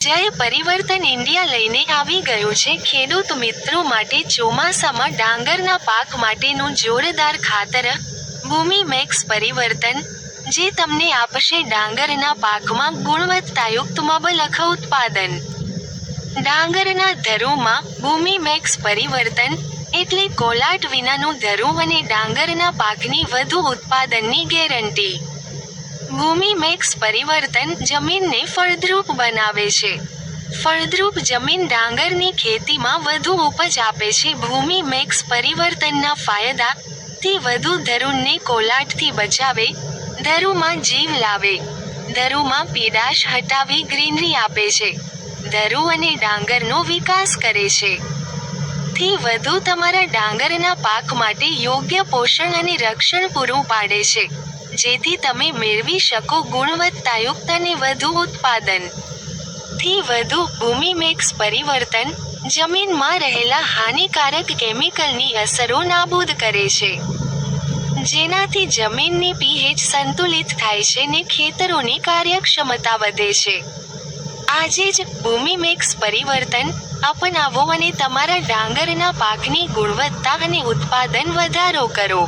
જય પરિવર્તન ઇન્ડિયા લઈને આવી ગયું છે, ખેડૂત મિત્રો માટે ચોમાસામાં ડાંગરના પાક માટેનું જોરદાર ખાતર ભૂમિ મેક્સ પરિવર્તન, જે તમને આપશે ડાંગરના પાકમાં ગુણવત્તાયુક્ત મબલખ ઉત્પાદન. ડાંગરના ધરુમાં ભૂમિ મેક્સ પરિવર્તન એટલે કોલાટ વિનાનું ધરું અને ડાંગરના પાકની વધુ ઉત્પાદનની ગેરંટી. ભૂમિ મેક્સ પરિવર્તન જમીનને ફળદ્રુપ બનાવે છે. ફળદ્રુપ જમીન ડાંગરની ખેતીમાં વધુ ઉપજ આપે છે. ભૂમિ મેક્સ પરિવર્તનના ફાયદા થી વધુ ધરુણને કોલાટથી બચાવે, ધરુમાં જીવ લાવે, ધરુમાં પીડાશ હટાવી ગ્રીનરી આપે છે. ધરુ અને ડાંગરનો વિકાસ કરે છે. થી વધુ તમારા ડાંગરના પાક માટે યોગ્ય પોષણ અને રક્ષણ પૂરું પાડે છે. જેથી તમે મેળવી શકો ગુણવત્તાયુક્ત અને વધુ ઉત્પાદન. થી વધુ ભૂમિ મેક્સ પરિવર્તન જમીનમાં રહેલા હાનિકારક કેમિકલની અસરો નાબૂદ કરે છે. જેનાથી જમીનની પીએચ સંતુલિત થાય છે ને ખેતરોની કાર્યક્ષમતા વધે છે. આજે જ ભૂમિ મેક્સ પરિવર્તન અપનાવો અને તમારા ડાંગરના પાકની ગુણવત્તા અને ઉત્પાદન વધારો કરો.